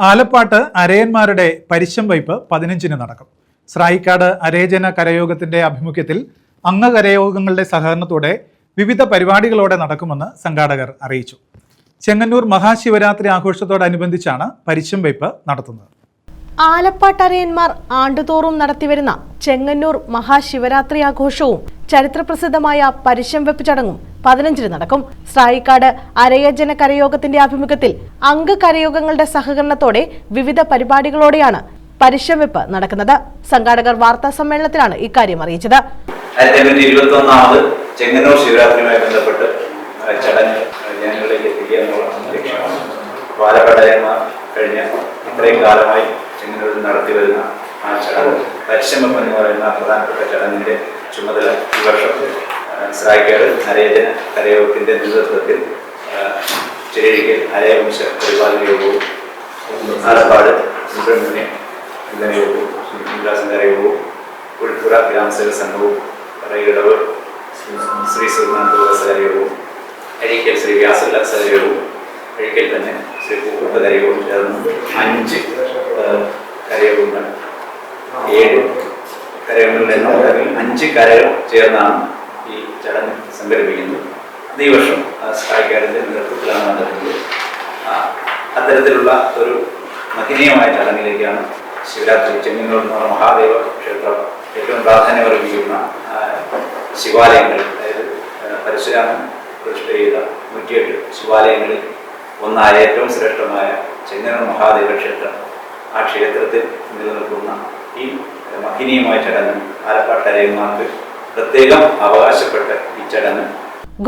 ആലപ്പാട്ട് അരയന്മാരുടെ പരിശം വയ്പ് പതിനഞ്ചിന് നടക്കും. സ്രായിക്കാട് അരേജന കരയോഗത്തിന്റെ ആഭിമുഖ്യത്തിൽ അംഗകരയോഗങ്ങളുടെ സഹകരണത്തോടെ വിവിധ പരിപാടികളോടെ നടക്കുമെന്ന് സംഘാടകർ അറിയിച്ചു. ചെങ്ങന്നൂർ മഹാശിവരാത്രി ആഘോഷത്തോടനുബന്ധിച്ചാണ് പരിശം വയ്പ് നടത്തുന്നത്. ആലപ്പാട്ടരയന്മാർ ആണ്ടുതോറും നടത്തിവരുന്ന ചെങ്ങന്നൂർ മഹാശിവരാത്രി ആഘോഷവും ചരിത്രപ്രസിദ്ധമായ പരിശം വെപ്പ് ചടങ്ങും പതിനഞ്ചിന് നടക്കും. സ്രായിക്കാട് അരയജന കരയോഗത്തിന്റെ ആഭിമുഖ്യത്തിൽ അംഗ കരയോഗങ്ങളുടെ സഹകരണത്തോടെ വിവിധ പരിപാടികളോടെയാണ് പരിശ്രമിപ്പ് നടക്കുന്നത്. സംഘാടകർ വാർത്താ സമ്മേളനത്തിലാണ് ഇക്കാര്യം അറിയിച്ചത്. ആയിരത്തി എണ്ണൂറ്റി ഇരുപത്തി ഒന്നാമത് ചെങ്ങന്നൂർ ശിവരാത്രിയുമായി ബന്ധപ്പെട്ട് ചടങ്ങ് ജനങ്ങളിലേക്ക് എത്തിക്കുക എന്നുള്ളതാണ് ലക്ഷ്യമാണ്. പാലപ്പടയന്മാർ കഴിഞ്ഞ ഇത്രയും കാലമായി ചെങ്ങന്നൂരിൽ നടത്തി വരുന്ന ആ ചടങ്ങ് പരിശ്രമം എന്ന് പറയുന്ന പ്രധാനപ്പെട്ട ചടങ്ങിന്റെ ചുമതല ഈ വർഷം സ്രായിക്കാട് നരേജന കരയോഗത്തിന്റെ നേതൃത്വത്തിൽ ചേരികൾ അരയവംശ പരിപാലന യോഗവും ആലപ്പാട് സുബ്രഹ്മണ്യ ചിന്തനയോഗവും ഉല്ലാസങ്കരയോഗവും കുഴിപ്പുറ ഗ്രാമസേവ സംഘവും പറയിടവ് ശ്രീ സുബ്രഹ്മണ്യ അരിക്കൽ ശ്രീ വ്യാസല്ല സഹയോഗവും അഴീക്കൽ തന്നെ ശ്രീ പൂക്കുട്ട കരയോഗവും ചേർന്ന് അഞ്ച് കരയോഗങ്ങൾ. ഏഴ് കരയോഗങ്ങളിൽ നിന്നും അഞ്ച് കരകൾ ചേർന്നാണ് ചടങ്ങ് സംഘടിപ്പിക്കുന്നു. ഈ വർഷം സ്കായ്ക്കാരന്റെ നേതൃത്വത്തിലാണ് നടക്കുന്നത് അത്തരത്തിലുള്ള ഒരു മഹനീയമായ ചടങ്ങിലേക്കാണ് ശിവരാത്രി ചെങ്ങന്നൂർ എന്ന് പറഞ്ഞ മഹാദേവ ക്ഷേത്രം ഏറ്റവും പ്രാധാന്യമർപ്പിക്കുന്ന ശിവാലയങ്ങൾ അതായത് പരശുരാമൻ പ്രതിഷ്ഠ ചെയ്ത നൂറ്റിയെട്ട് ശിവാലയങ്ങളിൽ ഒന്നായ ഏറ്റവും ശ്രേഷ്ഠമായ ചെങ്ങന്നൂർ മഹാദേവ ക്ഷേത്രം ആ ക്ഷേത്രത്തിൽ നിലനിൽക്കുന്ന ഈ മഹനീയമായ ചടങ്ങ് ആലപ്പാട്ടരയന്മാർക്ക് പ്രത്യേകം അവകാശപ്പെട്ട ഈ ചടങ്ങ്.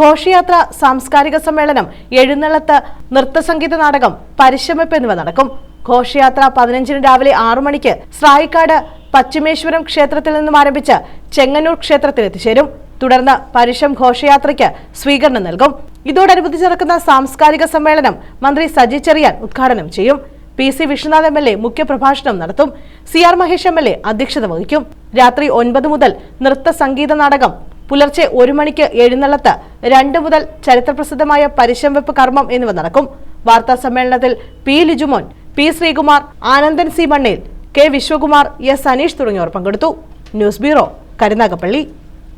ഘോഷയാത്ര സാംസ്കാരിക സമ്മേളനം എഴുന്നള്ളത്ത് നൃത്തസംഗീത നാടകം പരിശ്രമിപ്പ് എന്നിവ നടക്കും. ഘോഷയാത്ര പതിനഞ്ചിന് രാവിലെ ആറു മണിക്ക് സ്രായിക്കാട് പശ്ചിമേശ്വരം ക്ഷേത്രത്തിൽ നിന്നും ആരംഭിച്ച് ചെങ്ങന്നൂർ ക്ഷേത്രത്തിൽ എത്തിച്ചേരും തുടർന്ന് പരിശം ഘോഷയാത്രയ്ക്ക് സ്വീകരണം നൽകും. ഇതോടനുബന്ധിച്ച് നടക്കുന്ന സാംസ്കാരിക സമ്മേളനം മന്ത്രി സജി ചെറിയാൻ ഉദ്ഘാടനം ചെയ്യും. P C Vishwanath M L A മുഖ്യപ്രഭാഷണം നടത്തും. C R Mahesh M L A അധ്യക്ഷത വഹിക്കും. രാത്രി ഒൻപത് മുതൽ നൃത്ത സംഗീത നാടകം പുലർച്ചെ ഒരു മണിക്ക് എഴുന്നള്ളത്ത് രണ്ട് മുതൽ ചരിത്രപ്രസിദ്ധമായ പരിശംവെപ്പ് കർമ്മം എന്നിവ നടക്കും. വാർത്താ സമ്മേളനത്തിൽ P Lijumon P Sreekumar Anandan C Mannel K Viswakumar S Aneesh തുടങ്ങിയവർ പങ്കെടുത്തു. News bureau Karunagappally.